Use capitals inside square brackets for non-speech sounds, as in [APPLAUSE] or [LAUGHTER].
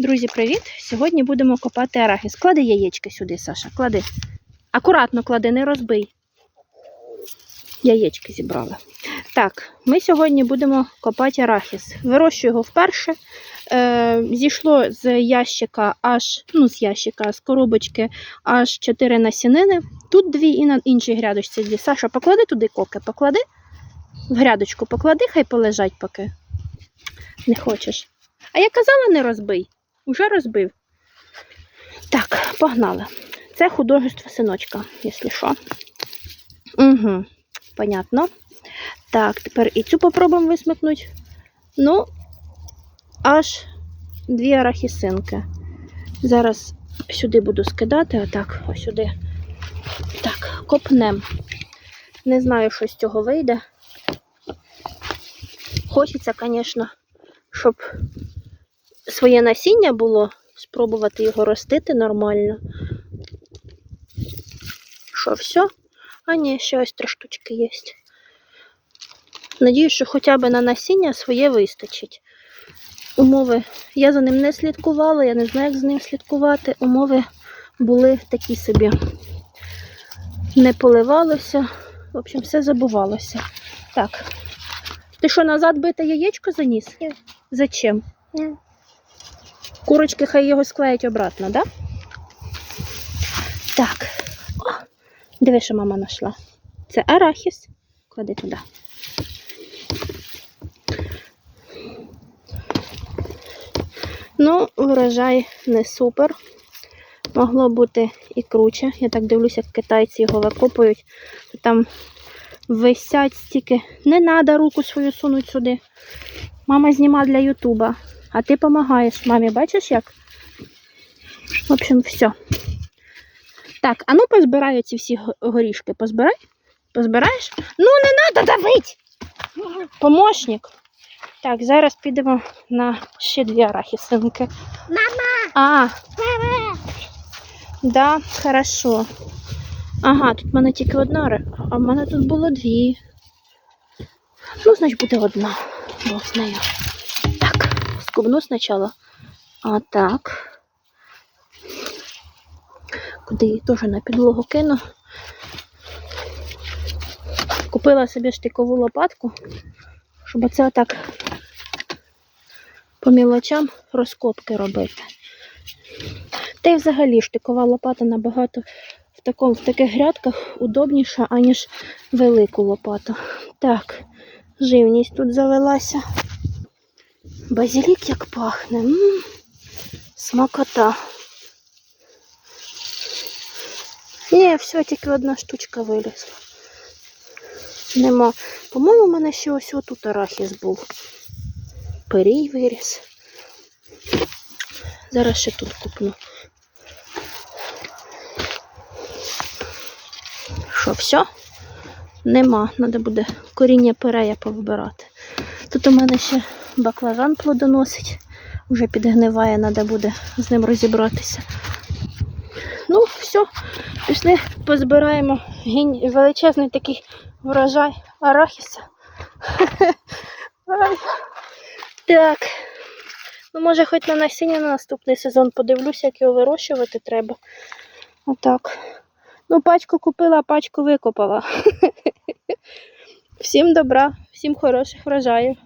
Друзі, привіт! Сьогодні будемо копати арахіс. Клади яєчки сюди, Саша, клади. Акуратно клади, не розбий. Яєчки зібрала. Так, ми сьогодні будемо копати арахіс. Вирощую його вперше. Е, зійшло з ящика аж, ну, з ящика, з коробочки аж 4 насінини. Тут дві і на іншій грядочці. Саша, поклади туди коки, поклади. В грядочку поклади, хай полежать поки. Не хочеш. А я казала, не розбий. Уже розбив. Так, погнали. Це художество синочка, якщо що. Угу, понятно. Так, тепер і цю попробуємо висмикнути. Ну, аж дві арахісинки. Зараз сюди буду скидати, отак, ось сюди. Так, копнем. Не знаю, що з цього вийде. Хочеться, звісно, щоб своє насіння було, спробувати його ростити нормально. Що, все? А ні, ще ось три штучки є. Надіюсь, що хоча б на насіння своє вистачить. Умови. Я за ним не слідкувала, я не знаю, як з ним слідкувати. Умови були такі собі. Не поливалося. В общем, все забувалося. Так. Ти що, назад бите яєчко заніс? Ні. Зачем? Ні. Курочки хай його склеять обратно, да? Так. О, диви, що мама знайшла. Це арахіс. Клади туди. Ну, врожай не супер. Могло бути і круче. Я так дивлюся, як китайці його викопують. Там висять стільки. Не треба руку свою сунуть сюди. Мама зніма для Ютуба. А ти допомагаєш мамі, бачиш як? В общем, все. Так, а ну позбираю ці всі горішки. Позбирай? Позбираєш? Ну, не треба давить! Помощник. Так, зараз підемо на ще дві арахісинки. Мама! А, Мама! да, хорошо. Ага, тут в мене тільки одна, а в мене тут було дві. Ну, значить, буде одна. Бог з нею. Так, скубну спочатку. А так. Куди її теж на підлогу кину. Купила собі штикову лопатку, щоб оце отак по мілочам розкопки робити. Та й взагалі штикова лопата набагато в, такому, в таких грядках удобніша, аніж велику лопату. Так, живність тут завелася. Базилік як пахне. М -м, смакота. Ні, все, тільки одна штучка вилізла. Нема. По-моєму, у мене ще ось отут арахіс був. Перій виріс. Зараз ще тут купну. Що, все? Нема. Треба буде коріння перея повибирати. Тут у мене ще баклажан плодоносить. Вже підгниває, треба буде з ним розібратися. Ну, все, пішли, позбираємо величезний такий врожай арахіса. [LAUGHS] Так. Ну, може, хоч на насіння на наступний сезон подивлюся, як його вирощувати треба. Отак. Ну, пачку купила, а пачку викопала. [LAUGHS] Всім добра, всім хороших врожаїв.